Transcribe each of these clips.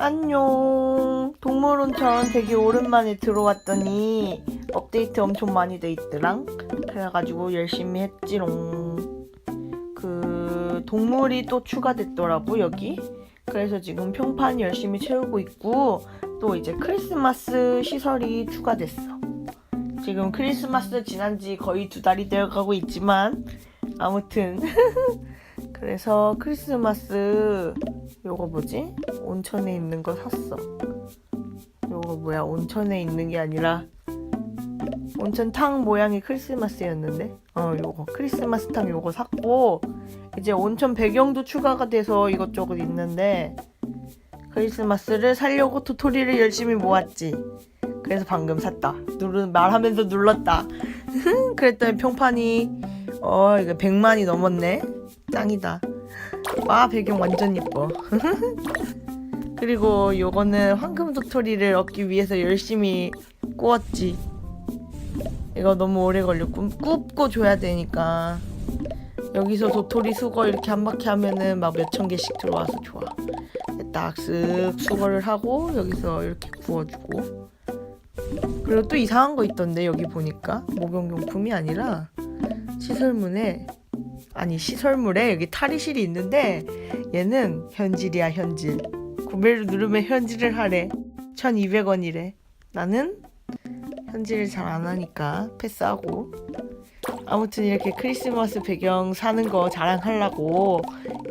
안녕. 동물원천 되게 오랜만에 들어왔더니 업데이트 엄청 많이 돼 있더랑. 그래가지고 열심히 했지롱. 그 동물이 또 추가됐더라고 여기. 그래서 지금 평판 열심히 채우고 있고 또 이제 크리스마스 시설이 추가됐어. 지금 크리스마스 지난 지 거의 두 달이 되어 가고 있지만 아무튼 그래서 크리스마스 요거 뭐지? 온천에 있는 거 샀어. 요거 뭐야? 온천에 있는 게 아니라 온천탕 모양이 크리스마스였는데. 어, 요거 크리스마스 탕 요거 샀고 이제 온천 배경도 추가가 돼서 이것저것 있는데 크리스마스를 살려고 토토리를 열심히 모았지. 그래서 방금 샀다. 누르 말하면서 눌렀다. 그랬더니 평판이 어 이거 100만이 넘었네. 짱이다. 와 배경 완전 예뻐. 그리고 요거는 황금 도토리를 얻기 위해서 열심히 구웠지. 이거 너무 오래 걸렸고 굽고 줘야 되니까 여기서 도토리 수거 이렇게 한 바퀴 하면은 막 몇천 개씩 들어와서 좋아. 딱쓱 수거를 하고 여기서 이렇게 구워주고 그리고 또 이상한 거 있던데 여기 보니까 목욕용품이 아니라 시설물에 아니 시설물에 여기 탈의실이 있는데 얘는 현질이야 현질. 구매를 누르면 현질을 하래. 1200원이래. 나는 현질을 잘 안 하니까 패스하고. 아무튼 이렇게 크리스마스 배경 사는 거 자랑하려고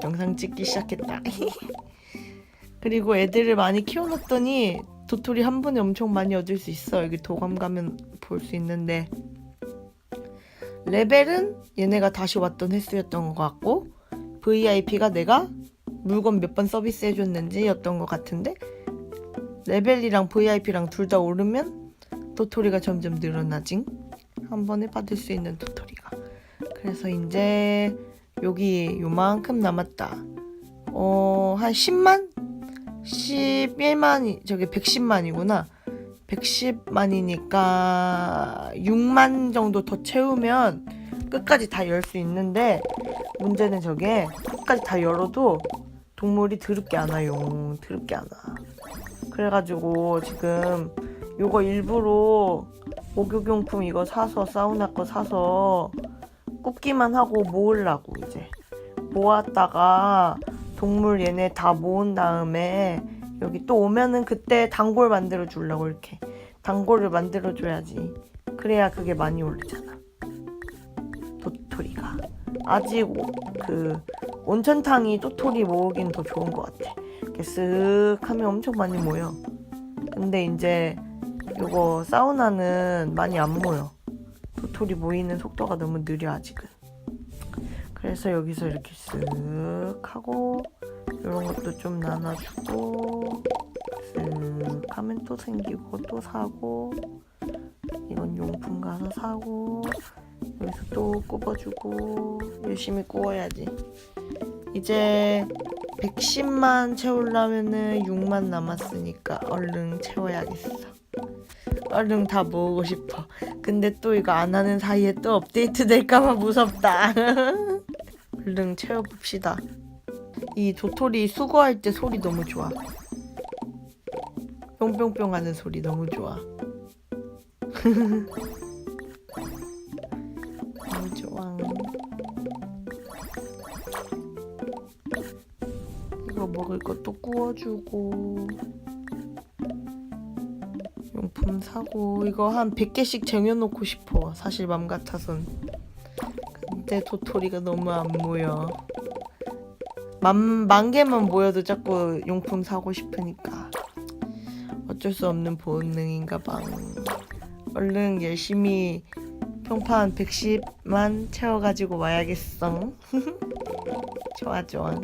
영상 찍기 시작했다. 그리고 애들을 많이 키워놨더니 도토리 한 번에 엄청 많이 얻을 수 있어. 여기 도감 가면 볼 수 있는데 레벨은 얘네가 다시 왔던 횟수였던 것 같고 VIP가 내가 물건 몇 번 서비스 해줬는지 였던 것 같은데 레벨이랑 VIP랑 둘 다 오르면 도토리가 점점 늘어나징 한 번에 받을 수 있는 도토리가. 그래서 이제 여기 요만큼 남았다. 어 한 10만? 11만이 저기 110만이구나 110만이니까 6만 정도 더 채우면 끝까지 다 열 수 있는데 문제는 저게 끝까지 다 열어도 동물이 드럽게 안 와요. 드럽게 안 와. 그래가지고 지금 요거 일부러 목욕용품 이거 사서 사우나 거 사서 굽기만 하고 모으려고 이제 모았다가 동물 얘네 다 모은 다음에 여기 또 오면은 그때 단골 만들어 주려고 이렇게. 단골을 만들어 줘야지. 그래야 그게 많이 오르잖아. 도토리가. 아직 오- 그 온천탕이 도토리 모으긴 더 좋은 것 같아. 이렇게 쓱 하면 엄청 많이 모여. 근데 이제 요거 사우나는 많이 안 모여. 도토리 모이는 속도가 너무 느려 아직은. 그래서 여기서 이렇게 쓱 하고 이런 것도 좀 나눠주고 쓱 하면 또 생기고 또 사고 이건 용품 가서 사고 여기서 또 굽어주고 열심히 구워야지. 이제 110만 채우려면은 6만 남았으니까 얼른 채워야겠어. 얼른 다 모으고 싶어. 근데 또 이거 안 하는 사이에 또 업데이트 될까봐 무섭다. 얼른 채워봅시다 이 도토리 수거할 때 소리 너무 좋아. 뿅뿅뿅 하는 소리 너무 좋아. 너무 좋아. 이거 먹을 것도 구워주고 용품 사고 이거 한 100개씩 쟁여놓고 싶어. 사실 맘 같아선. 근데 도토리가 너무 안 모여. 만, 만 개만 모여도 자꾸 용품 사고 싶으니까 어쩔 수 없는 본능인가 봐. 얼른 열심히 평판 110만 채워가지고 와야겠어. 좋아 좋아.